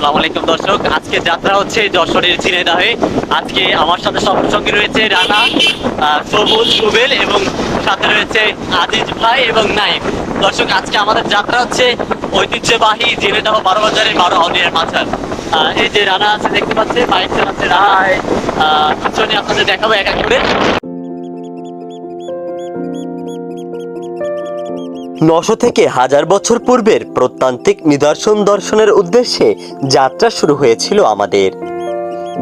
আসসালামু আলাইকুম দর্শক। আজকে যাত্রা হচ্ছে যশোরের ঝিনাইদহে। আজকে আমার সাথে সঙ্গী রয়েছে রানা সবুজ সুবেল এবং সাথে রয়েছে আজিজ ভাই এবং নাইম। দর্শক আজকে আমাদের যাত্রা হচ্ছে ঐতিহ্যবাহী ঝিনাইদহ বারো বাজারের বারো অলিয়ার মাঝার। এই যে রানা আছে দেখতে পাচ্ছে বাইক চালাচ্ছে রায় পিছনে আপনাদের দেখাবো এক এক করে। নশো থেকে হাজার বছর পূর্বের প্রত্যান্তিক নিদর্শন দর্শনের উদ্দেশ্যে যাত্রা শুরু হয়েছিল আমাদের।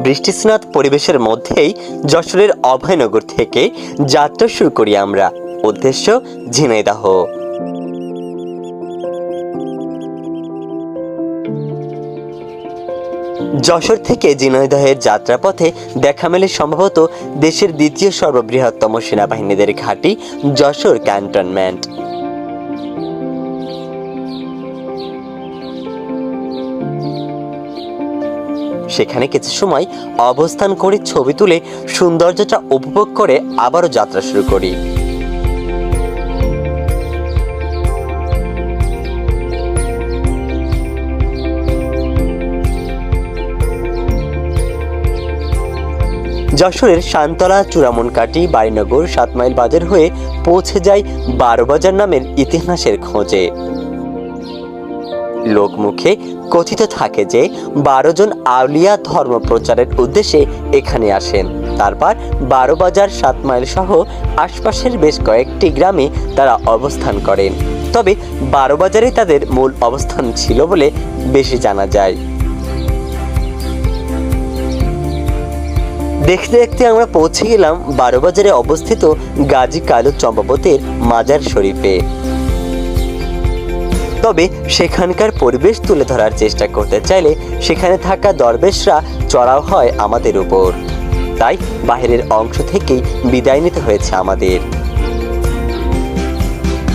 বৃষ্টিস্নাত পরিবেশের মধ্যেই যশোরের অভয়নগর থেকে যাত্রা শুরু করি আমরা। উদ্দেশ্য, ঝিনাইদাহ। যশোর থেকে ঝিনাইদহের যাত্রাপথে দেখা মেলে সম্ভবত দেশের দ্বিতীয় সর্ববৃহত্তম সেনাবাহিনীদের ঘাঁটি যশোর ক্যান্টনমেন্ট। সেখানে কিছু সময় অবস্থান করে ছবি তুলে সৌন্দর্যটা উপভোগ করে আবারও যাত্রা শুরু করি। যশোরের শান্তলা চূড়ামনকাটি বাড়িনগর সাত মাইল বাজার হয়ে পৌঁছে যায় বারো বাজার নামের ইতিহাসের খোঁজে। লোকমুখে কথিত থাকে যে বারো জন আউলিয়া ধর্ম প্রচারের উদ্দেশ্যে এখানে আসেন। তারপর বারো বাজার, সাত মাইল সহ আশপাশের বেশ কয়েকটি গ্রামে তারা অবস্থান করেন। তবে বারো বাজারে তাদের মূল অবস্থান ছিল বলে বেশি জানা যায়। দেখতে দেখতে আমরা পৌঁছে গেলাম বারো বাজারে অবস্থিত গাজী কালু চম্পাবতের মাজার শরীফে। তবে সেখানকার পরিবেশ তুলে ধরার চেষ্টা করতে চাইলে সেখানে থাকা দরবেশরা চড়াও হয় আমাদের উপর। তাই বাইরের অংশ থেকেই বিদায় নিতে হয়েছে আমাদের।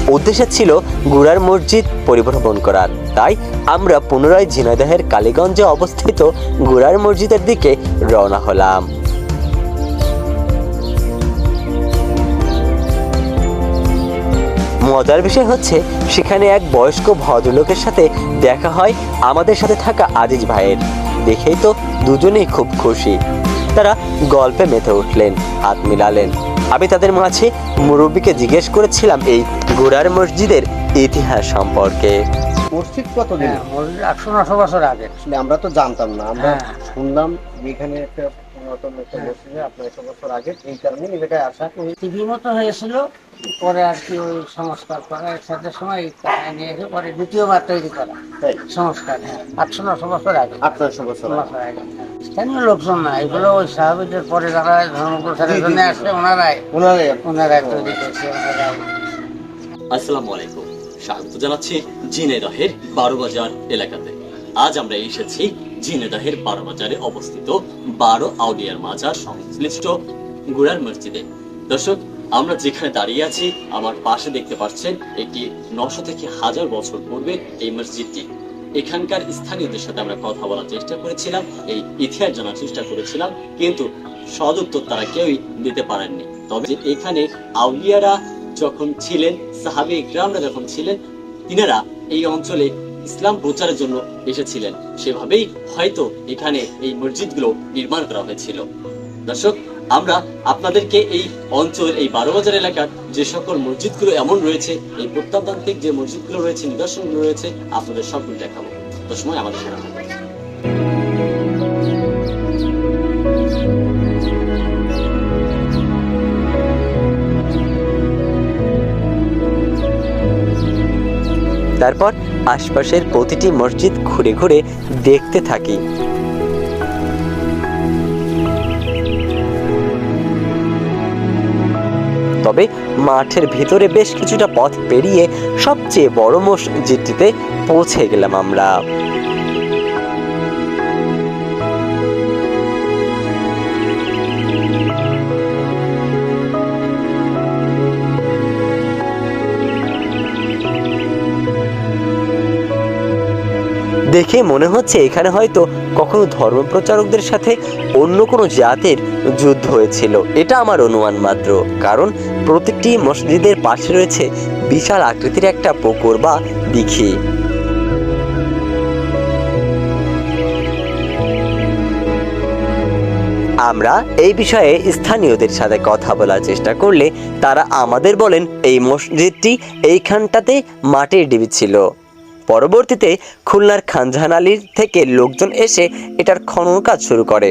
উদ্দেশ্য ছিল গুড়ার মসজিদ পরিভ্রমণ করার। তাই আমরা পুনরায় ঝিনাইদহের কালীগঞ্জে অবস্থিত গুড়ার মসজিদের দিকে রওনা হলাম। মজার বিষয় হচ্ছে সেখানে এক বয়স্ক ভদ্রলোকের সাথে দেখা হয় আমাদের সাথে থাকা আজিজ ভাইয়ের। দেখেই তো দুজনেই খুব খুশি। তারা গল্পে মেতে উঠলেন হাত মিলালেন। আমি তাদের মাঝে মুরব্বীকে জিজ্ঞেস করেছিলাম এই গোড়ার মসজিদের ইতিহাস সম্পর্কে। মসজিদ কতদিন হ্যাঁ একশো নশো বছর আগে। আমরা তো জানতাম না আমরা হ্যাঁ। শুনলাম এখানে একটা পুরাতন একটা মসজিদ আপনার একশো বছর আগে এই কারণে এই জায়গায় আসা টিভি মতো হয়েছিল পরে আর কি ওই সংস্কার করা একসাথে সময় নিয়ে এসে পরে দ্বিতীয়বার তৈরি করা। সংস্কার হ্যাঁ আটশো নশো বছর আগে। আঠারোশো বছর আগে। স্থানীয় লোকজন না এগুলো ওই সাহাবিদের পরে যারা ধর্ম প্রচারের জি, জি, জন্য আসছে ওনারাই। ওনারাই। ওনারাই তৈরি করছে ওনারাই। আসসালামু আলাইকুম। স্বাগত জানাচ্ছি ঝিনাইদহের বারো বাজার এলাকাতে। আজ আমরা এসেছি ঝিনাইদহের বারো বাজারে অবস্থিত বারো আউলিয়ার মাজার সংশ্লিষ্ট গুড়ার মসজিদে। দর্শক, আমরা যেখানে দাঁড়িয়ে আছি, আমার পাশে দেখতে পাচ্ছেন একটি নশো থেকে হাজার বছর পূর্বে এই মসজিদটি। এখানকার স্থানীয়দের সাথে আমরা কথা বলার চেষ্টা করেছিলাম, এই ইতিহাস জানার চেষ্টা করেছিলাম, কিন্তু সদুত্তর তারা কেউই দিতে পারেননি। তবে এখানে আউলিয়ারা যখন ছিলেন সাহাবি ইকরামরা যখন ছিলেন, তিনারা এই অঞ্চলে ইসলাম প্রচারের জন্য এসেছিলেন। সেভাবেই হয়তো এখানে এই মসজিদগুলো নির্মাণ করা হয়েছিল। দর্শক, আমরা আপনাদেরকে এই অঞ্চল, এই বারো বাজার এলাকার যে সকল মসজিদগুলো এমন রয়েছে, এই প্রত্যান্তিক যে মসজিদগুলো রয়েছে, নিদর্শনগুলো রয়েছে, আপনাদের সবগুলো দেখাবো। তো সময় আমাদের সাথে তারপর আশপাশের প্রতিটি মসজিদ ঘুরে ঘুরে দেখতে থাকি। তবে মাঠের ভিতরে বেশ কিছুটা পথ পেরিয়ে সবচেয়ে বড় মসজিদটিতে পৌঁছে গেলাম আমরা। দেখে মনে হচ্ছে এখানে হয়তো কখনো ধর্ম প্রচারকদের সাথে অন্য কোনো জাতের যুদ্ধ হয়েছিল। এটা আমার অনুমান মাত্র, কারণ প্রত্যেকটি মসজিদের পাশে রয়েছে বিশাল আকৃতির একটা পুকুর বা দিঘি। আমরা এই বিষয়ে স্থানীয়দের সাথে কথা বলার চেষ্টা করলে তারা আমাদের বলেন, এই মসজিদটি এইখানটাতে মাটির ডিবি ছিল। পরবর্তীতে খুলনার খানজাহান আলীর থেকে লোকজন এসে এটার খনন কাজ শুরু করে।